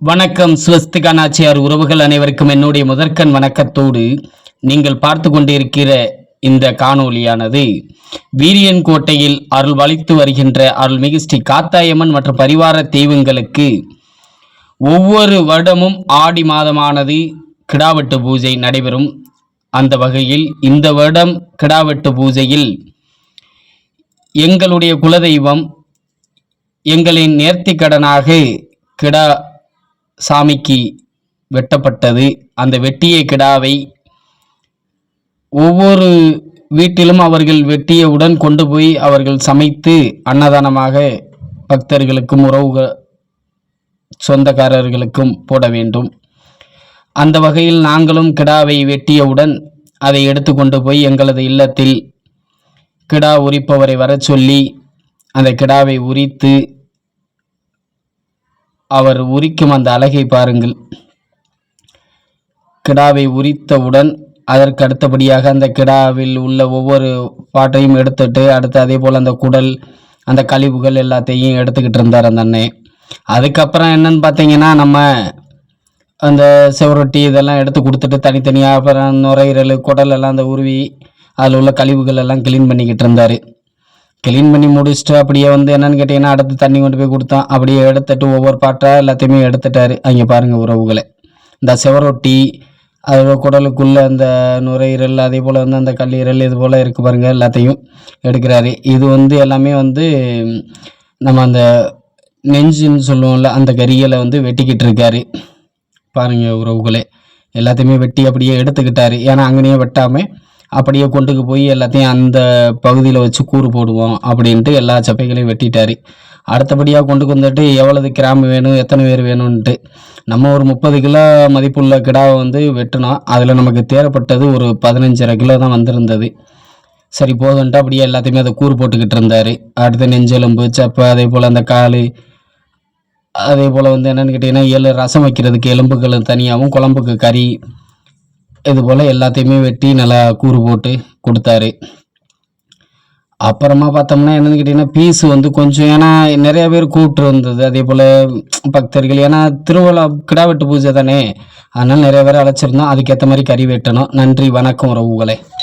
வணக்கம். சுவஸ்திகா நாச்சியார் உறவுகள் அனைவருக்கும் என்னுடைய முதற்கண் வணக்கத்தோடு நீங்கள் பார்த்து கொண்டிருக்கிற இந்த காணொளியானது வீரியன் கோட்டையில் அருள்வளித்து வருகின்ற அருள்மிகு ஸ்ரீ காத்தாயம்மன் மற்றும் பரிவார தெய்வங்களுக்கு ஒவ்வொரு வருடமும் ஆடி மாதமானது கிடாவெட்டு பூஜை நடைபெறும். அந்த வகையில் இந்த வருடம் கிடாவெட்டு பூஜையில் எங்களுடைய குலதெய்வம் எங்களின் நேர்த்திக்கடனாக கிடா சாமிக்கு வெட்டப்பட்டது. அந்த வெட்டிய கிடாவை ஒவ்வொரு வீட்டிலும் அவர்கள் வெட்டியவுடன் கொண்டு போய் அவர்கள் சமைத்து அன்னதானமாக பக்தர்களுக்கும் உறவு சொந்தக்காரர்களுக்கும் போட வேண்டும். அந்த வகையில் நாங்களும் கிடாவை வெட்டியவுடன் அதை எடுத்துக்கொண்டு போய் எங்களது இல்லத்தில் கிடா உரிப்பவரை வரச் சொல்லி அந்த கிடாவை உரித்து அவர் உரிக்கும் அந்த அழகை பாருங்கள். கிடாவை உரித்தவுடன் அதற்கு அடுத்தபடியாக அந்த கிடாவில் உள்ள ஒவ்வொரு பாட்டையும் எடுத்துட்டு அடுத்து அதே போல் அந்த குடல் அந்த கழிவுகள் எல்லாத்தையும் எடுத்துக்கிட்டு இருந்தார் அந்த அண்ணன் அதுக்கப்புறம் என்னன்னு பார்த்தீங்கன்னா நம்ம அந்த செவரொட்டி இதெல்லாம் எடுத்து கொடுத்துட்டு தனித்தனியாக அப்புறம் நுரையீரல் குடல் எல்லாம் அந்த உருவி அதில் உள்ள கழிவுகள் எல்லாம் க்ளீன் பண்ணிக்கிட்டு இருந்தார். க்ளீன் பண்ணி முடிச்சுட்டு அப்படியே வந்து என்னன்னு கேட்டிங்கன்னா அடுத்து தண்ணி கொண்டு போய் கொடுத்தான் அப்படியே எடுத்துட்டு ஒவ்வொரு பாட்டாக எல்லாத்தையுமே எடுத்துட்டாரு. அங்கே பாருங்கள் உறவுகளை. இந்த செவரொட்டி அது குடலுக்குள்ள அந்த நுரையீரல் அதே போல் வந்து அந்த கல்லீரல் இது போல் இருக்குது பாருங்கள் எல்லாத்தையும் எடுக்கிறாரு. இது வந்து எல்லாமே வந்து நம்ம அந்த நெஞ்சுன்னு சொல்லுவோம்ல அந்த கறிகளை வந்து வெட்டிக்கிட்டு இருக்காரு. பாருங்க உறவுகளே. எல்லாத்தையுமே வெட்டி அப்படியே எடுத்துக்கிட்டாரு. ஏன்னா அங்கேயே வெட்டாமல் அப்படியே கொண்டுக்கு போய் எல்லாத்தையும் அந்த பகுதியில் வச்சு கூறு போடுவோம் அப்படின்ட்டு எல்லா சப்பைகளையும் வெட்டிட்டாரு. அடுத்தபடியாக கொண்டுக்கு வந்துட்டு எவ்வளவு கிராம் வேணும் எத்தனை பேர் வேணும்ன்ட்டு. நம்ம ஒரு முப்பது கிலோ மதிப்புள்ள கிடாவை வந்து வெட்டினோம். அதில் நமக்கு தேவைப்பட்டது ஒரு பதினஞ்சரை கிலோ தான் வந்திருந்தது. சரி போதுன்ட்டு அப்படியே எல்லாத்தையுமே அதை கூறு போட்டுக்கிட்டு இருந்தார். அடுத்து நெஞ்செலும்பு சப்பை அதே போல் அந்த கால் அதே போல் வந்து என்னென்னு கேட்டிங்கன்னா ஏழு ரசம் வைக்கிறதுக்கு எலும்புகள் தனியாகவும் குழம்புக்கு கறி இது போல் எல்லாத்தையுமே வெட்டி நல்லா கூறு போட்டு கொடுத்தாரு. அப்புறமா பார்த்தோம்னா என்னென்னு கேட்டிங்கன்னா பீஸ் வந்து கொஞ்சம் ஏன்னா நிறைய பேர் கூப்பிட்டு வந்தது அதே போல் பக்தர்கள் ஏன்னா திருவிழா கிடா வெட்டு பூஜை தானே. அதனால் நிறைய பேர் அழைச்சிருந்தோம். அதுக்கேற்ற மாதிரி கறி வெட்டணும். நன்றி வணக்கம் உறவுகளே.